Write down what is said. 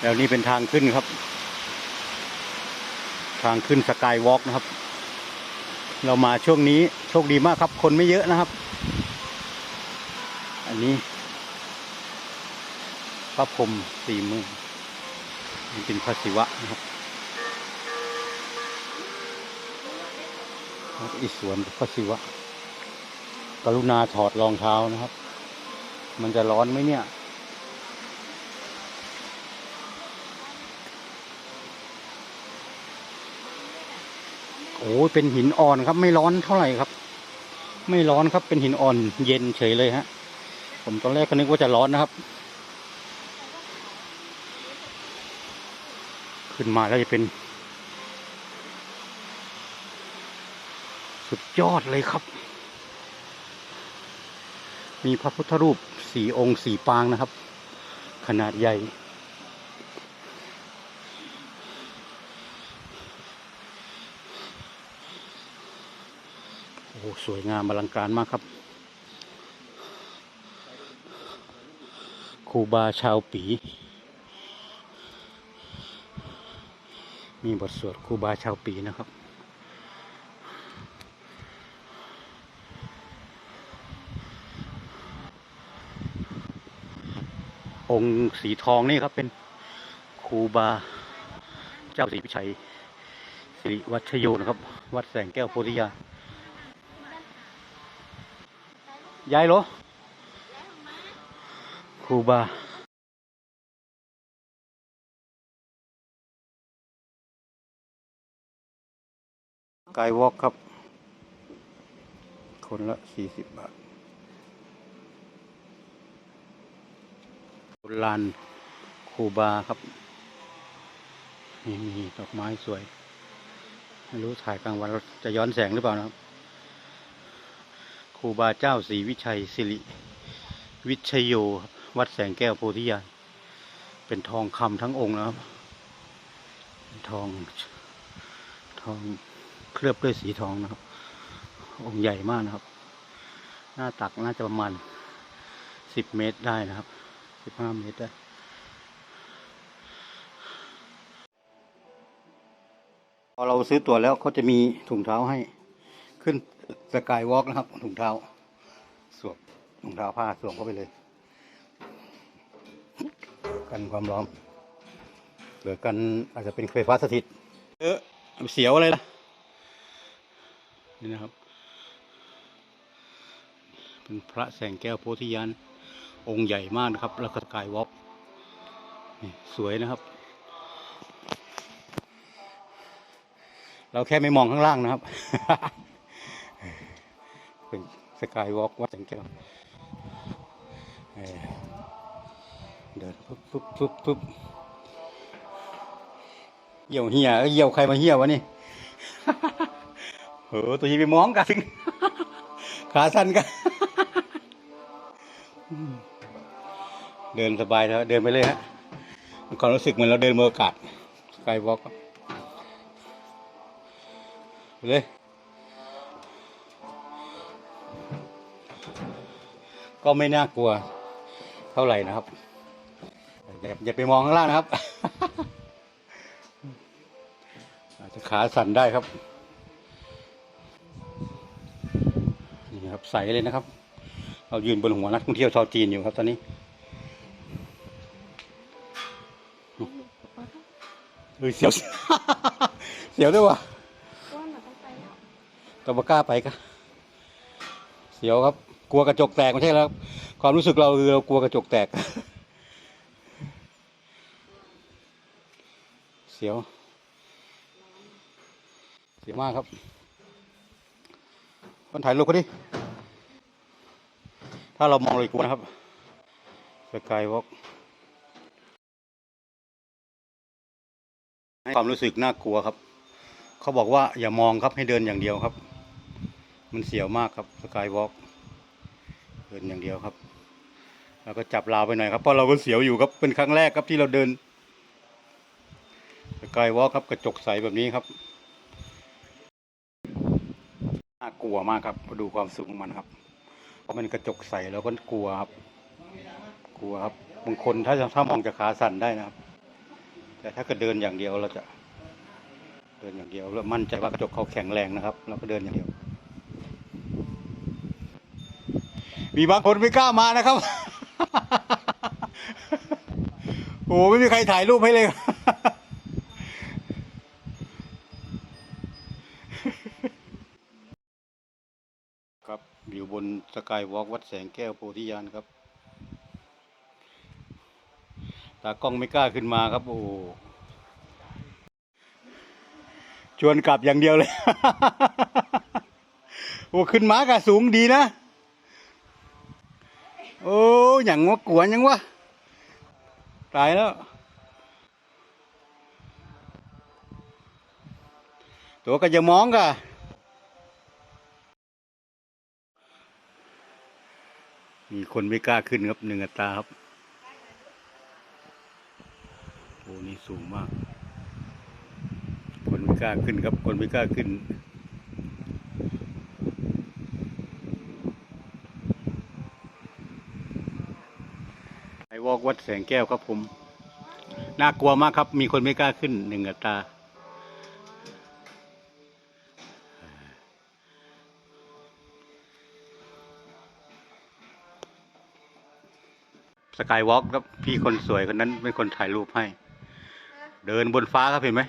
แล้วนี่เป็นทางขึ้นครับ ทางขึ้นสกายวอล์กนะครับ เรามาช่วงนี้โชคดีมากครับ คนไม่เยอะนะครับ อันนี้พระพรหมสี่มือนี่เป็นพระศิวะนะครับอีสวนพระศิวะ กรุณาถอดรองเท้านะครับ มันจะร้อนไหมเนี่ย โอ้เป็นหินอ่อนครับ ไม่ร้อนเท่าไหร่ครับ ไม่ร้อนครับเป็นหินอ่อนเย็นเฉยเลยฮะ ผมตอนแรกก็นึกว่าจะร้อนนะครับ ขึ้นมาแล้วจะเป็น สุดยอดเลยครับ มีพระพุทธรูปสี่องค์สี่ปางนะครับ ขนาดใหญ่ โอ้สวยงามอลังการมากครับครูบาชาวปี มีบทสวดครูบาชาวปีนะครับ องค์สีทองนี่ครับเป็นครูบาเจ้าศรีพิชัยสิริวัชโยนะครับ วัดแสงแก้วโพธิยา ยายเหรอครูบากายวอล์กครับ คนละสี่สิบบาทลานครูบาครับนี่มีดอกไม้สวย ไม่รู้ถ่ายกลางวันเราจะย้อนแสงหรือเปล่านะครับ ครูบาเจ้าศรีวิชัยสิริวิชโยวัดแสงแก้วโพธิญาณเป็นทองคำทั้งองค์นะครับ ทองทองเคลือบด้วยสีทองนะครับ องค์ใหญ่มากนะครับ หน้าตักน่าจะประมาณสิบเมตรได้นะครับสิบห้าเมตรได้พอเราซื้อตั๋วแล้วเขาจะมีถุงเท้าให้ ขึ้นสกายวอล์กนะครับถุงเท้า สวมถุงเท้าผ้าสวมเข้าไปเลย กันความร้อนหรือกันอาจจะเป็นไฟฟ้าสถิต เออเสียวอะไรล่ะ นี่นะครับ เป็นพระแสงแก้วโพธิญาณองค์ใหญ่มากนะครับ แล้วก็สกายวอล์กนี่สวยนะครับ เราแค่ไม่มองข้างล่างนะครับ เป็นสกายวอล์กวัดแสงแก้วเออเดินปุ๊บปุ๊บปุ๊บปุ๊บเหี่ยวเหี่ยเอ้ยเหี่ยวใครมาเหี่ยววะนี่เออตัวนี้ไปมองกันขาสั้นกันเดินสบายแล้วเดินไปเลยฮะความรู้สึกเหมือนเราเดินบนอากาศสกายวอล์กไปเลย ก็ไม่น่ากลัวเท่าไหร่นะครับอย่าอย่าไปมองข้างล่างนะครับ อาจจะขาสั่นได้ครับ นี่ครับใสเลยนะครับ เรายืนบนหัวนักท่องเที่ยวชาวจีนอยู่ครับตอนนี้เฮ้ยเสียว เสียวด้วยวะว่าหนูต้องไปแล้วตบกล้าไปกะเสียวครับ กลัวกระจกแตกไม่ใช่แล้วครับความรู้สึกเราคือเรากลัวกระจกแตก เสียว เสียวมากครับคนถ่ายรูปก็ดิ ถ้าเรามองเลยกลัวนะครับสกายวอล์กความรู้สึกน่ากลัวครับ เขาบอกว่าอย่ามองครับให้เดินอย่างเดียวครับ มันเสียวมากครับสกายวอล์ก เดินอย่างเดียวครับ แล้วก็จับราวไปหน่อยครับเพราะเราก็เสียวอยู่ครับเป็นครั้งแรกครับที่เราเดินสกายวอล์กครับกระจกใสแบบนี้ครับน่ากลัวมากครับมาดูความสูงของมันครับเพราะมันกระจกใสแล้วก็กลัวครับ กลัวครับบางคนถ้าถ้ามองจะขาสั่นได้นะครับ แต่ถ้าเกิดเดินอย่างเดียวเราจะ เดินอย่างเดียวแล้วมั่นใจว่ากระจกเขาแข็งแรงนะครับ เราก็เดินอย่างเดียว มีบางคนไม่กล้ามานะครับ โอ้ไม่มีใครถ่ายรูปให้เลย ครับอยู่บนสกายวอล์กวัดแสงแก้วโพธิญาณครับ ตากล้องไม่กล้าขึ้นมาครับ โอ้ชวนกลับอย่างเดียวเลย โอ้ขึ้นมากะสูงดีนะ โอ้อย่างวะกวนยังวะตายแล้ว ตัวก็จะมองกะมีคนไม่กล้าขึ้นครับหนึ่งตาครับ โอ้นี่สูงมาก คนไม่กล้าขึ้นครับ คนไม่กล้าขึ้น ไอว อกวัดแสงแก้วครับผม น่ากลัวมากครับ มีคนไม่กล้าขึ้นหนึ่งอัตราสกายวอล์กครับพี่คนสวยคนนั้นเป็นคนถ่ายรูปให้ เดินบนฟ้าครับเห็นไหม